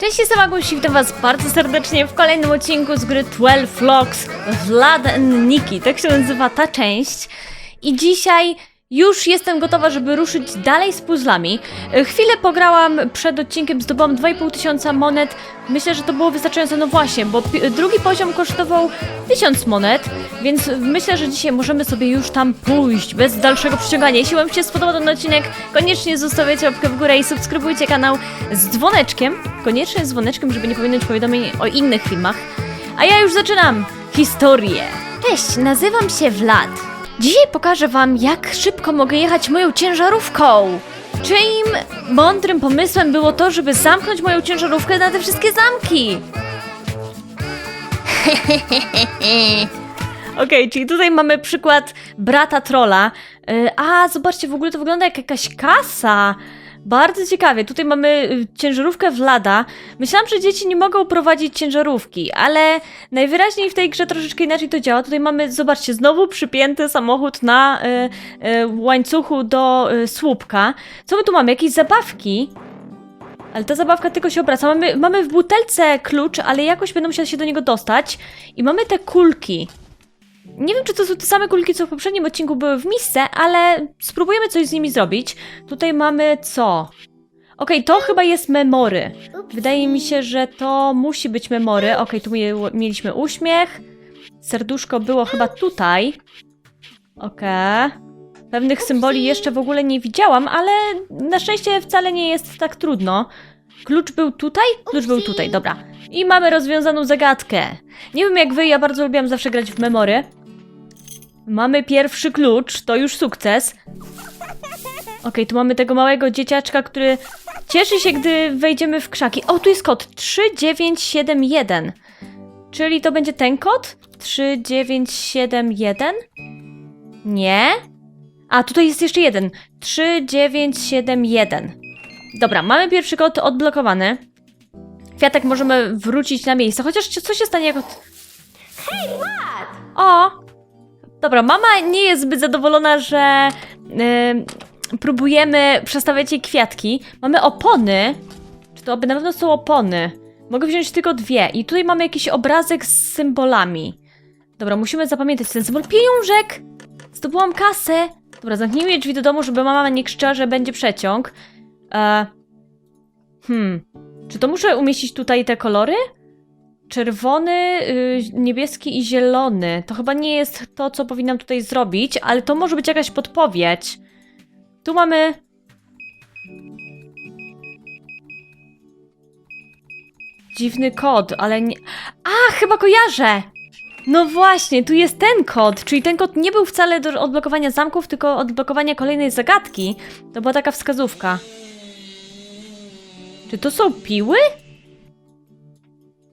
Cześć, jestem Aguś i witam was bardzo serdecznie w kolejnym odcinku z gry 12 Vlogs Vlad and Nikki. Tak się nazywa ta część. I dzisiaj już jestem gotowa, żeby ruszyć dalej z puzzlami. E, Chwilę pograłam przed odcinkiem, zdobyłam 2,5 tysiąca monet. Myślę, że to było wystarczająco, no właśnie, bo drugi poziom kosztował 1000 monet, więc myślę, że dzisiaj możemy sobie już tam pójść bez dalszego przyciągania. Jeśli wam się spodobał ten odcinek, koniecznie zostawiajcie łapkę w górę i subskrybujcie kanał z dzwoneczkiem. Koniecznie z dzwoneczkiem, żeby nie pominąć powiadomień o innych filmach. A ja już zaczynam historię. Cześć, nazywam się Vlad. Dzisiaj pokażę wam, jak szybko mogę jechać moją ciężarówką. Czyim mądrym pomysłem było to, żeby zamknąć moją ciężarówkę na te wszystkie zamki? Okej, czyli tutaj mamy przykład brata trolla. Yy, a, zobaczcie, w ogóle to wygląda jak jakaś kasa. Bardzo ciekawie. Tutaj mamy y, ciężarówkę Vlada. Myślałam, że dzieci nie mogą prowadzić ciężarówki, ale najwyraźniej w tej grze troszeczkę inaczej to działa. Tutaj mamy, zobaczcie, znowu przypięty samochód na y, y, łańcuchu do y, słupka. Co my tu mamy? Jakieś zabawki? Ale ta zabawka tylko się obraca. Mamy, mamy w butelce klucz, ale jakoś będę musiała się do niego dostać. I mamy te kulki. Nie wiem, czy to są te same kulki, co w poprzednim odcinku były w misce, ale spróbujemy coś z nimi zrobić. Tutaj mamy co? Okej, to chyba jest memory. Wydaje mi się, że to musi być memory. Okej, tu mie- mieliśmy uśmiech. Serduszko było chyba tutaj. Okej. Pewnych symboli jeszcze w ogóle nie widziałam, ale na szczęście wcale nie jest tak trudno. Klucz był tutaj? Klucz był tutaj, dobra. I mamy rozwiązaną zagadkę. Nie wiem jak wy, ja bardzo lubiłam zawsze grać w memory. Mamy pierwszy klucz, to już sukces. Okej, tu mamy tego małego dzieciaczka, który cieszy się, gdy wejdziemy w krzaki. O, tu jest kod 3971. Czyli to będzie ten kod? 3971? Nie? A, tutaj jest jeszcze jeden. 3971. Dobra, mamy pierwszy kod odblokowany. Kwiatek możemy wrócić na miejsce, chociaż co się stanie jak od... O! Dobra, mama nie jest zbyt zadowolona, że yy, próbujemy przestawiać jej kwiatki. Mamy opony. Czy to na pewno są opony? Mogę wziąć tylko dwie. I tutaj mamy jakiś obrazek z symbolami. Dobra, musimy zapamiętać ten symbol. Pieniążek! Zdobyłam kasę! Dobra, zamknijmy drzwi do domu, żeby mama nie krzyczała, że będzie przeciąg. E, hmm. Czy to muszę umieścić tutaj te kolory? Czerwony, y, niebieski i zielony. To chyba nie jest to, co powinnam tutaj zrobić, ale to może być jakaś podpowiedź. Tu mamy. Dziwny kod, ale nie. A, chyba kojarzę! No właśnie, tu jest ten kod, czyli ten kod nie był wcale do odblokowania zamków, tylko odblokowania kolejnej zagadki. To była taka wskazówka. Czy to są piły?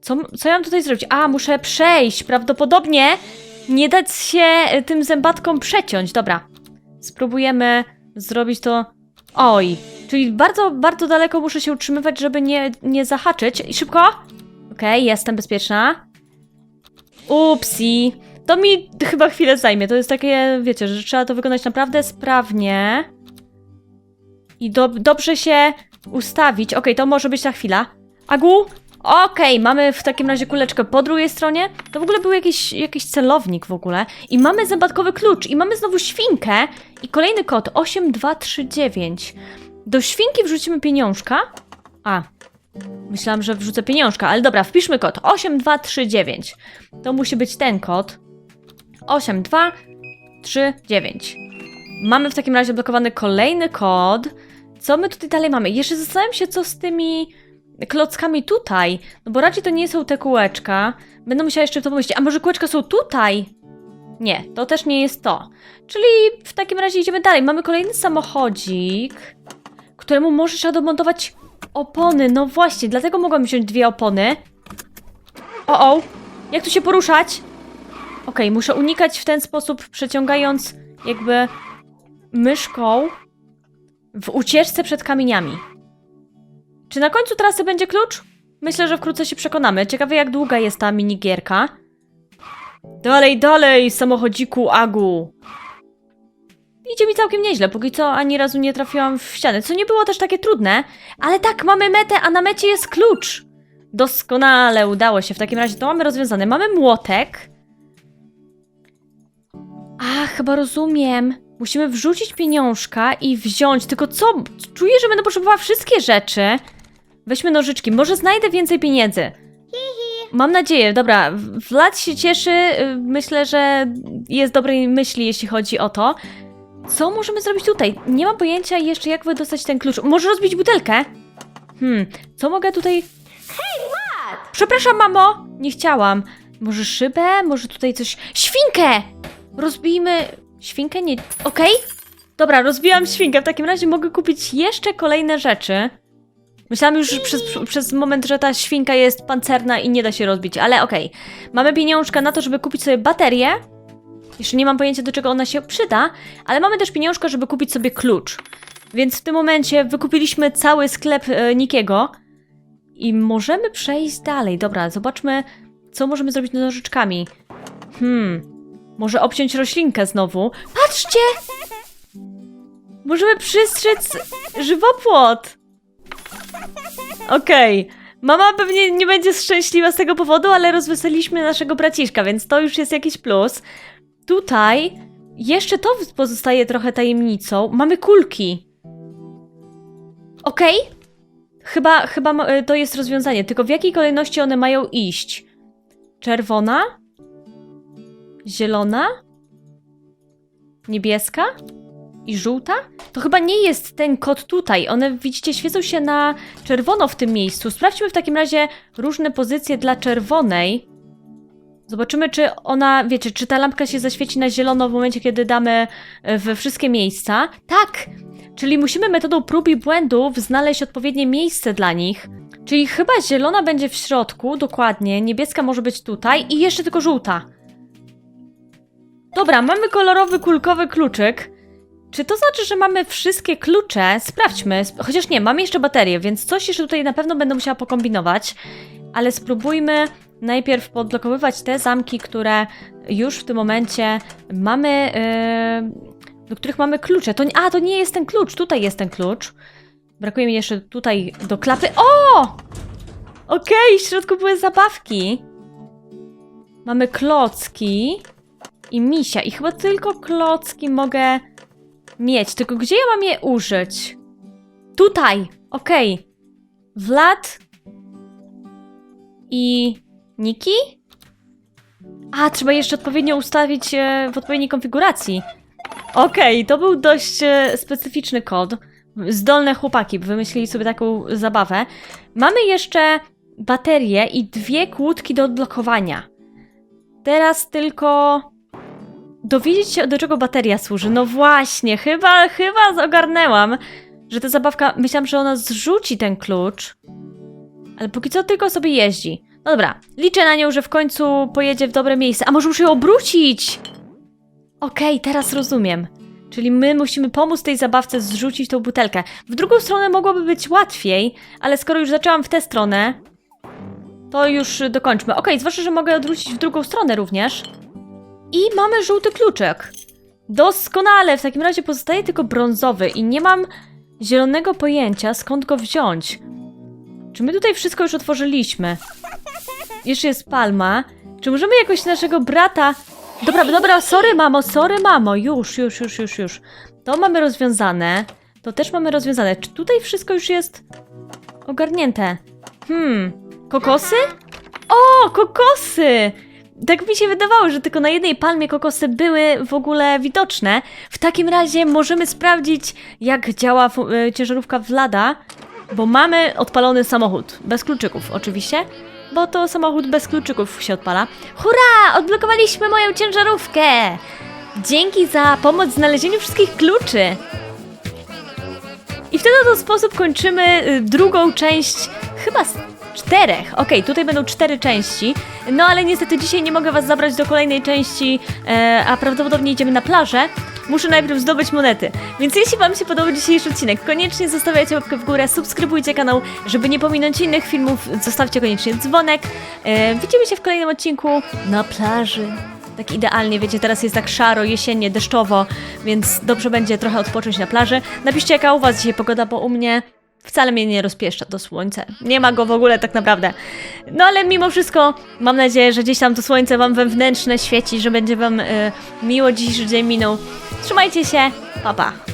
Co, co ja mam tutaj zrobić? A, muszę przejść. Prawdopodobnie nie dać się tym zębatkom przeciąć. Dobra. Spróbujemy zrobić to. Oj. Czyli bardzo, bardzo daleko muszę się utrzymywać, żeby nie, nie zahaczyć. I szybko. Okej, jestem bezpieczna. Upsi. To mi chyba chwilę zajmie. To jest takie, wiecie, że trzeba to wykonać naprawdę sprawnie. I do, dobrze się ustawić. Okej, to może być ta chwila. Agu? Okej, mamy w takim razie kuleczkę po drugiej stronie. To w ogóle był jakiś, jakiś celownik w ogóle. I mamy zębatkowy klucz. I mamy znowu świnkę. I kolejny kod 8239. Do świnki wrzucimy pieniążka. A, myślałam, że wrzucę pieniążka, ale dobra, wpiszmy kod 8239. To musi być ten kod. 8239. Mamy w takim razie blokowany kolejny kod. Co my tutaj dalej mamy? Jeszcze zastanawiam się, co z tymi klockami tutaj. No bo raczej to nie są te kółeczka. Będę musiała jeszcze to pomyśleć. A może kółeczka są tutaj? Nie, to też nie jest to. Czyli w takim razie idziemy dalej. Mamy kolejny samochodzik, któremu może trzeba domontować opony. No właśnie, dlatego mogłam wziąć dwie opony. O, o, jak tu się poruszać? Okej, muszę unikać w ten sposób, przeciągając jakby myszką w ucieczce przed kamieniami. Czy na końcu trasy będzie klucz? Myślę, że wkrótce się przekonamy. Ciekawe, jak długa jest ta minigierka. Dalej, dalej, samochodziku Agu. Idzie mi całkiem nieźle, póki co ani razu nie trafiłam w ścianę, co nie było też takie trudne. Ale tak, mamy metę, a na mecie jest klucz. Doskonale, udało się. W takim razie to mamy rozwiązane. Mamy młotek. A, chyba rozumiem. Musimy wrzucić pieniążka i wziąć. Tylko co? Czuję, że będę potrzebowała wszystkie rzeczy. Weźmy nożyczki. Może znajdę więcej pieniędzy. Mam nadzieję. Dobra, Vlad się cieszy. y, Myślę, że jest dobrej myśli, jeśli chodzi o to. Co możemy zrobić tutaj? Nie mam pojęcia jeszcze, jak wydostać ten klucz. Może rozbić butelkę? Hmm, co mogę tutaj... Przepraszam, mamo! Nie chciałam. Może szybę? Może tutaj coś... Świnkę! Rozbijmy... Świnkę? Nie... Okej? Dobra, rozbiłam świnkę. W takim razie mogę kupić jeszcze kolejne rzeczy. Myślałam już przez, przez moment, że ta świnka jest pancerna i nie da się rozbić, ale okej. Mamy pieniążka na to, żeby kupić sobie baterię. Jeszcze nie mam pojęcia, do czego ona się przyda, ale mamy też pieniążka, żeby kupić sobie klucz. Więc w tym momencie wykupiliśmy cały sklep e, Nikiego i możemy przejść dalej. Dobra, zobaczmy, co możemy zrobić z nożyczkami. Hmm, może obciąć roślinkę znowu. Patrzcie! Możemy przystrzec żywopłot! Okej. Mama pewnie nie będzie szczęśliwa z tego powodu, ale rozweseliliśmy naszego braciszka, więc to już jest jakiś plus. Tutaj jeszcze to pozostaje trochę tajemnicą. Mamy kulki. Okej? Chyba, chyba ma- y, to jest rozwiązanie, tylko w jakiej kolejności one mają iść? Czerwona? Zielona? Niebieska? I żółta? To chyba nie jest ten kod tutaj. One, widzicie, świecą się na czerwono w tym miejscu. Sprawdźmy w takim razie różne pozycje dla czerwonej. Zobaczymy, czy ona, wiecie, czy ta lampka się zaświeci na zielono w momencie, kiedy damy e, we wszystkie miejsca. Tak! Czyli musimy metodą prób i błędów znaleźć odpowiednie miejsce dla nich. Czyli chyba zielona będzie w środku, dokładnie, niebieska może być tutaj i jeszcze tylko żółta. Dobra, mamy kolorowy, kulkowy kluczyk. Czy to znaczy, że mamy wszystkie klucze? Sprawdźmy. Sp- Chociaż nie, mamy jeszcze baterię, więc coś jeszcze tutaj na pewno będę musiała pokombinować. Ale spróbujmy najpierw podblokowywać te zamki, które już w tym momencie mamy. Yy, do których mamy klucze. To, a, to nie jest ten klucz, tutaj jest ten klucz. Brakuje mi jeszcze tutaj do klapy. O! Okej, w środku były zabawki. Mamy klocki i misia. I chyba tylko klocki mogę mieć. Tylko gdzie ja mam je użyć? Tutaj! Okej. Vlad i Niki? A, trzeba jeszcze odpowiednio ustawić e, w odpowiedniej konfiguracji. Okej, to był dość e, specyficzny kod. Zdolne chłopaki wymyślili sobie taką zabawę. Mamy jeszcze baterię i dwie kłódki do odblokowania. Teraz tylko dowiedzieć się, do czego bateria służy. No właśnie, chyba, chyba ogarnęłam, że ta zabawka, myślałam, że ona zrzuci ten klucz, ale póki co tylko sobie jeździ. No dobra, liczę na nią, że w końcu pojedzie w dobre miejsce. A może muszę ją obrócić? Okej, teraz rozumiem. Czyli my musimy pomóc tej zabawce zrzucić tą butelkę. W drugą stronę mogłoby być łatwiej, ale skoro już zaczęłam w tę stronę, to już dokończmy. Okej, zwłaszcza, że mogę odwrócić w drugą stronę również. I mamy żółty kluczek. Doskonale, w takim razie pozostaje tylko brązowy i nie mam zielonego pojęcia, skąd go wziąć. Czy my tutaj wszystko już otworzyliśmy? Jeszcze jest palma. Czy możemy jakoś naszego brata... Dobra, dobra, sorry mamo, sorry mamo, już, już, już, już, już. To mamy rozwiązane. To też mamy rozwiązane. Czy tutaj wszystko już jest ogarnięte? Hmm, kokosy? O, kokosy! Tak mi się wydawało, że tylko na jednej palmie kokosy były w ogóle widoczne. W takim razie możemy sprawdzić, jak działa e, ciężarówka Vlada, bo mamy odpalony samochód. Bez kluczyków, oczywiście, bo to samochód bez kluczyków się odpala. Hurra! Odblokowaliśmy moją ciężarówkę! Dzięki za pomoc w znalezieniu wszystkich kluczy. I w ten oto sposób kończymy y, drugą część, chyba czterech. Okej, tutaj będą cztery części. No ale niestety dzisiaj nie mogę Was zabrać do kolejnej części, e, a prawdopodobnie idziemy na plażę. Muszę najpierw zdobyć monety. Więc jeśli Wam się podobał dzisiejszy odcinek, koniecznie zostawiajcie łapkę w górę, subskrybujcie kanał, żeby nie pominąć innych filmów, zostawcie koniecznie dzwonek. E, widzimy się w kolejnym odcinku na plaży. Tak idealnie, wiecie, teraz jest tak szaro, jesiennie, deszczowo, więc dobrze będzie trochę odpocząć na plaży. Napiszcie, jaka u Was dzisiaj pogoda, bo u mnie wcale mnie nie rozpieszcza to słońce. Nie ma go w ogóle tak naprawdę. No ale mimo wszystko mam nadzieję, że gdzieś tam to słońce wam wewnętrzne świeci, że będzie wam e, miło dzisiejszy dzień minął. Trzymajcie się, pa pa.